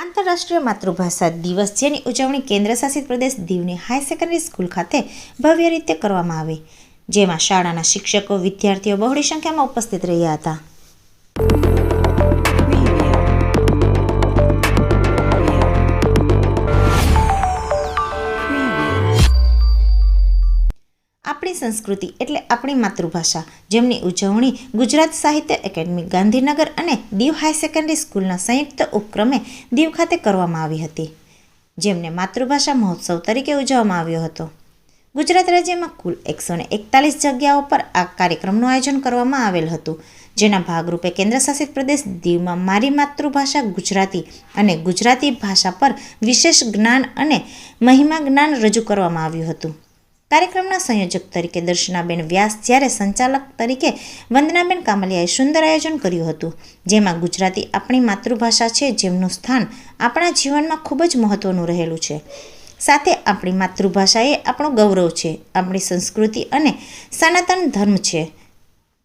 આંતરરાષ્ટ્રીય માતૃભાષા દિવસ, જેની ઉજવણી કેન્દ્રશાસિત પ્રદેશ દીવની હાઈ સેકન્ડરી સ્કૂલ ખાતે ભવ્ય રીતે કરવામાં આવી, જેમાં શાળાના શિક્ષકો, વિદ્યાર્થીઓ બહોળી સંખ્યામાં ઉપસ્થિત રહ્યા હતા. સંસ્કૃતિ એટલે આપણી માતૃભાષા, જેમની ઉજવણી ગુજરાત સાહિત્ય એકેડમી, ગાંધીનગર અને દીવ હાઈ સેકન્ડરી સ્કૂલના સંયુક્ત ઉપક્રમે દીવ ખાતે કરવામાં આવી હતી, જેમને માતૃભાષા મહોત્સવ તરીકે ઉજવવામાં આવ્યો હતો. ગુજરાત રાજ્યમાં કુલ એકસો ને એકતાલીસ જગ્યાઓ પર આ કાર્યક્રમનું આયોજન કરવામાં આવેલ હતું, જેના ભાગરૂપે કેન્દ્રશાસિત પ્રદેશ દીવમાં મારી માતૃભાષા ગુજરાતી અને ગુજરાતી ભાષા પર વિશેષ જ્ઞાન અને મહિમા જ્ઞાન રજૂ કરવામાં આવ્યું હતું. કાર્યક્રમના સંયોજક તરીકે દર્શનાબેન વ્યાસ જ્યારે સંચાલક તરીકે વંદનાબેન કામલિયાએ સુંદર આયોજન કર્યું હતું. જેમાં ગુજરાતી આપણી માતૃભાષા છે, જેમનું સ્થાન આપણા જીવનમાં ખૂબ જ મહત્વનું રહેલું છે. સાથે આપણી માતૃભાષા એ આપણું ગૌરવ છે, આપણી સંસ્કૃતિ અને સનાતન ધર્મ છે,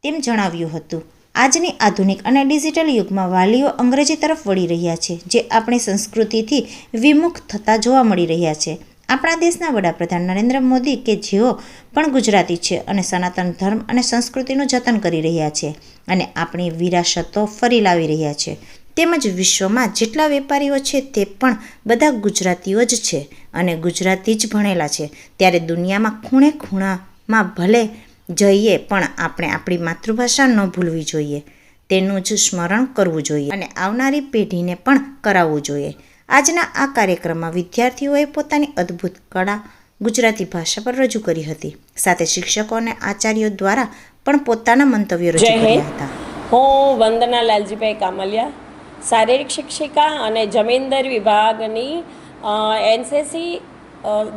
તેમ જણાવ્યું હતું. આજની આધુનિક અને ડિજિટલ યુગમાં વાલીઓ અંગ્રેજી તરફ વળી રહ્યા છે, જે આપણી સંસ્કૃતિથી વિમુખ થતા જોવા મળી રહ્યા છે. આપણા દેશના વડાપ્રધાન નરેન્દ્ર મોદી કે જેઓ પણ ગુજરાતી છે અને સનાતન ધર્મ અને સંસ્કૃતિનું જતન કરી રહ્યા છે અને આપણી વિરાસતો ફરી લાવી રહ્યા છે. તેમજ વિશ્વમાં જેટલા વેપારીઓ છે તે પણ બધા ગુજરાતીઓ જ છે અને ગુજરાતી જ ભણેલા છે. ત્યારે દુનિયામાં ખૂણે ખૂણામાં ભલે જઈએ પણ આપણે આપણી માતૃભાષા ન ભૂલવી જોઈએ. તેનું જ સ્મરણ કરવું જોઈએ અને આવનારી પેઢીને પણ કરાવવું જોઈએ. આજના આ કાર્યક્રમમાં વિદ્યાર્થીઓએ પોતાની અદ્ભુત કળા ગુજરાતી ભાષા પર રજૂ કરી હતી. સાથે શિક્ષકો અને આચાર્યો દ્વારા પણ પોતાના મંતવ્યો રજૂ કર્યા હતા. હું વંદના લાલજીભાઈ કામલિયા શારીરિક શિક્ષિકા અને જમીનદાર વિભાગની એનસીસી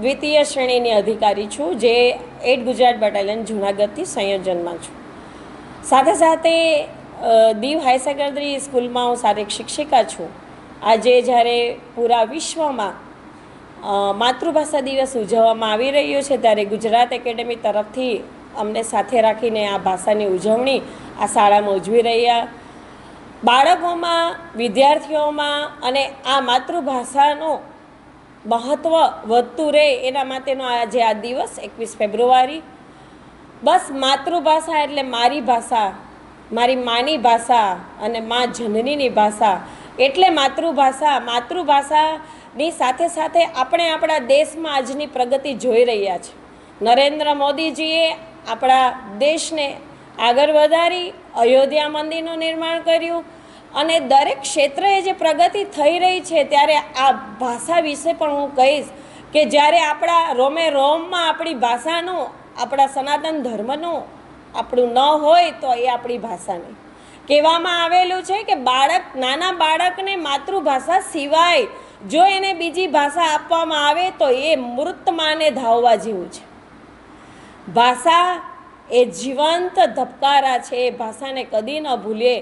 દ્વિતીય શ્રેણીની અધિકારી છું જે એટ ગુજરાત બટાલિયન જૂનાગઢથી સંયોજનમાં છું. સાથે સાથે દીવ હાઈ સેકન્ડરી સ્કૂલમાં હું શારીરિક શિક્ષિકા છું. આજે જ્યારે પૂરા વિશ્વમાં માતૃભાષા દિવસ ઉજવવામાં આવી રહ્યો છે, ત્યારે ગુજરાત એકેડેમી તરફથી અમને સાથે રાખીને આ ભાષાની ઉજવણી આ શાળામાં ઉજવી રહ્યા. બાળકોમાં, વિદ્યાર્થીઓમાં અને આ માતૃભાષાનું મહત્ત્વ વધતું રહે એના માટેનો આજે આ દિવસ એકવીસ ફેબ્રુઆરી. બસ માતૃભાષા એટલે મારી ભાષા, મારી માની ભાષા અને મા જનનીની ભાષા. એટલે માતૃભાષા, માતૃભાષાની સાથે સાથે આપણે આપણા દેશમાં આજની પ્રગતિ જોઈ રહ્યા છે. નરેન્દ્ર મોદીજીએ આપણા દેશને આગળ વધારી, અયોધ્યા મંદિરનું નિર્માણ કર્યું અને દરેક ક્ષેત્રે જે પ્રગતિ થઈ રહી છે ત્યારે આ ભાષા વિશે પણ હું કહીશ કે જ્યારે આપણા રોમે રોમમાં આપણી ભાષાનું, આપણા સનાતન ધર્મનું આપણું ન હોય તો એ આપણી ભાષા નહીં. કહેવામાં આવેલું છે કે બાળક, નાના બાળકને માતૃભાષા સિવાય જો એને બીજી ભાષા આપવામાં આવે તો એ મૃત માને ધાવવા જેવું છે. ભાષા એ જીવંત ધબકારા છે. એ ભાષાને કદી ન ભૂલીએ.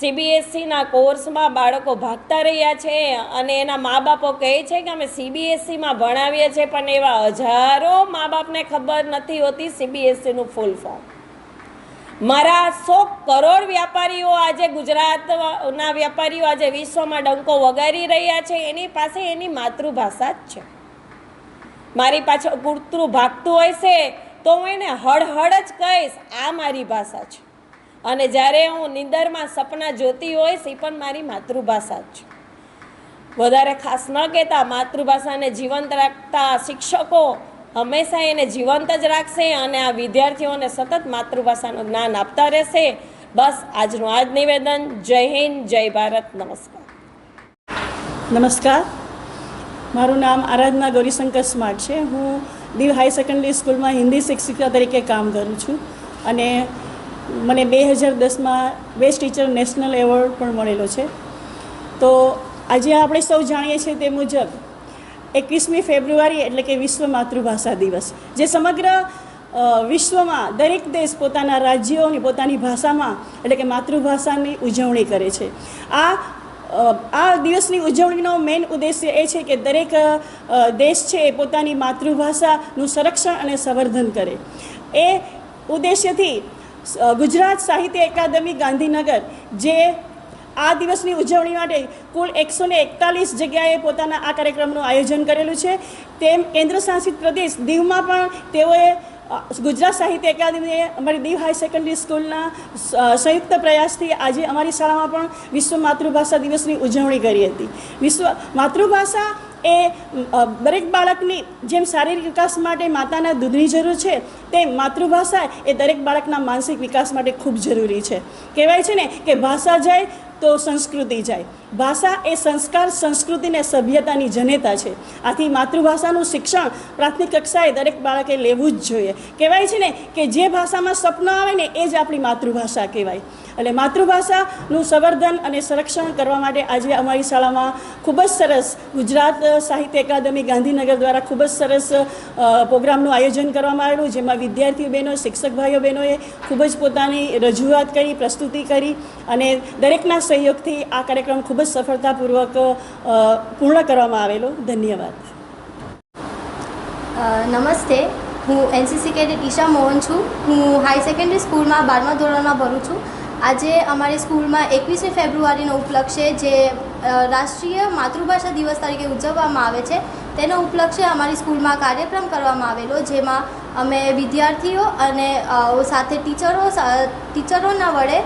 સીબીએસસીના કોર્સમાં બાળકો ભાગતા રહ્યા છે અને એના મા બાપો કહે છે કે અમે સીબીએસસીમાં ભણાવીએ છીએ, પણ એવા હજારો મા બાપને ખબર નથી હોતી સીબીએસસીનું ફૂલ ફોર્મ. મારા સો કરોડ વ્યાપારીઓ આજે ગુજરાતના વ્યાપારીઓ આજે વિશ્વમાં ડંકો વગાડી રહ્યા છે. એની પાસે એની માતૃભાષા જ છે. મારી પાછળ પૂરતું ભાગતું હોય છે તો હું એને હળહળ જ કહીશ, આ મારી ભાષા છે. અને જ્યારે હું નિંદરમાં સપના જોતી હોઈશ એ પણ મારી માતૃભાષા જ છે. વધારે ખાસ ન કહેતા, માતૃભાષાને જીવંત રાખતા શિક્ષકો હંમેશા એને જીવંત જ રાખશે અને આ વિદ્યાર્થીઓને સતત માતૃભાષાનું જ્ઞાન આપતા રહેશે. બસ આજનું આજ નિવેદન. જય હિન્દ, જય ભારત. નમસ્કાર. નમસ્કાર. મારું નામ આરાધના ગૌરીશંકર સ્માર્ટ છે. હું દીવ હાઈ સેકન્ડરી સ્કૂલમાં હિન્દી શિક્ષિકા તરીકે કામ કરું છું અને મને બે હજાર દસમાં બેસ્ટ ટીચર નેશનલ એવોર્ડ પણ મળેલો છે. તો આજે આપણે સૌ જાણીએ છીએ તે મુજબ એકવીસમી ફેબ્રુઆરી એટલે કે વિશ્વ માતૃભાષા દિવસ, જે સમગ્ર વિશ્વમાં દરેક દેશ પોતાના રાજ્યોની પોતાની ભાષામાં એટલે કે માતૃભાષાની ઉજવણી કરે છે. આ આ દિવસની ઉજવણીનો મેઇન ઉદ્દેશ્ય એ છે કે દરેક દેશ છે એ પોતાની માતૃભાષાનું સંરક્ષણ અને સંવર્ધન કરે. એ ઉદ્દેશ્યથી ગુજરાત સાહિત્ય એકાદમી ગાંધીનગર, જે આ દિવસની ઉજવણી માટે કુલ એકસો એકતાલીસ જગ્યાએ પોતાના આ કાર્યક્રમનું આયોજન કરેલું છે. તેમ કેન્દ્ર શાસિત પ્રદેશ દીવમાં પણ તેઓએ ગુજરાત સાહિત્ય અકાદમીએ અમારી દીવ હાઈ સેકન્ડરી સ્કૂલના સંયુક્ત પ્રયાસથી આજે અમારી શાળામાં પણ વિશ્વ માતૃભાષા દિવસની ઉજવણી કરી હતી. વિશ્વ માતૃભાષા એ દરેક બાળકની જેમ શારીરિક વિકાસ માટે માતાના દૂધની જરૂર છે, તેમ માતૃભાષા એ દરેક બાળકના માનસિક વિકાસ માટે ખૂબ જરૂરી છે. કહેવાય છે ને કે ભાષા જાય તો સંસ્કૃતિ જાય. ભાષા એ સંસ્કાર, સંસ્કૃતિ અને સભ્યતાની જનેતા છે. આથી માતૃભાષાનું શિક્ષણ પ્રાથમિક કક્ષાએ દરેક બાળકે લેવું જ જોઈએ. કહેવાય છે ને કે જે ભાષામાં સપનું આવે ને એ જ આપણી માતૃભાષા કહેવાય. એટલે માતૃભાષાનું સંવર્ધન અને સંરક્ષણ કરવા માટે આજે અમારી શાળામાં ખૂબ જ સરસ ગુજરાત સાહિત્ય અકાદમી ગાંધીનગર દ્વારા ખૂબ જ સરસ પ્રોગ્રામનું આયોજન કરવામાં આવેલું, જેમાં વિદ્યાર્થીઓ બહેનો શિક્ષક ભાઈઓ બહેનોએ ખૂબ જ પોતાની રજૂઆત કરી, પ્રસ્તુતિ કરી અને દરેકના સહયોગથી આ કાર્યક્રમ ખૂબ જ સફળતાપૂર્વક પૂર્ણ કરવામાં આવેલો. ધન્યવાદ. નમસ્તે. હું એનસીસી કેડેટ ઈશા મોહન છું. હું હાઈ સેકન્ડરી સ્કૂલમાં બારમા ધોરણમાં ભરું છું. આજે અમારી સ્કૂલમાં એકવીસમી ફેબ્રુઆરીનો ઉપલક્ષે જે રાષ્ટ્રીય માતૃભાષા દિવસ તરીકે ઉજવવામાં આવે છે, તેનો ઉપલક્ષે અમારી સ્કૂલમાં કાર્યક્રમ કરવામાં આવેલો, જેમાં અમે વિદ્યાર્થીઓ અને સાથે ટીચરો ટીચરોના વડે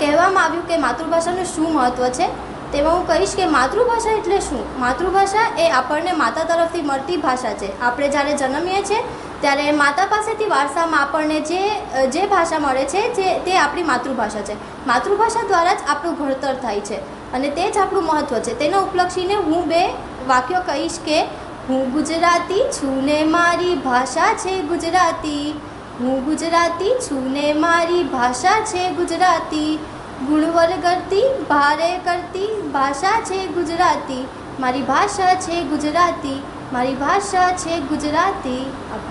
કહેવામાં આવ્યું કે માતૃભાષાનું શું મહત્ત્વ છે. તેમાં હું કહીશ કે માતૃભાષા એટલે શું? માતૃભાષા એ આપણને માતા તરફથી મળતી ભાષા છે. આપણે જ્યારે જન્મીએ છીએ, ત્યારે માતા પાસેથી વારસામાં આપણને જે જે ભાષા મળે છે, જે, તે આપણી માતૃભાષા છે. માતૃભાષા દ્વારા જ આપણું ઘડતર થાય છે અને તે જ આપણું મહત્ત્વ છે. તેને ઉપલક્ષીને હું બે વાક્યો કહીશ કે, હું ગુજરાતી છું ને મારી ભાષા છે ગુજરાતી. હું ગુજરાતી છું ને મારી ભાષા છે ગુજરાતી. ગુણવર કરતી, ભારે કરતી, ભાષા છે ગુજરાતી. મારી ભાષા છે ગુજરાતી, મારી ભાષા છે ગુજરાતી. આભાર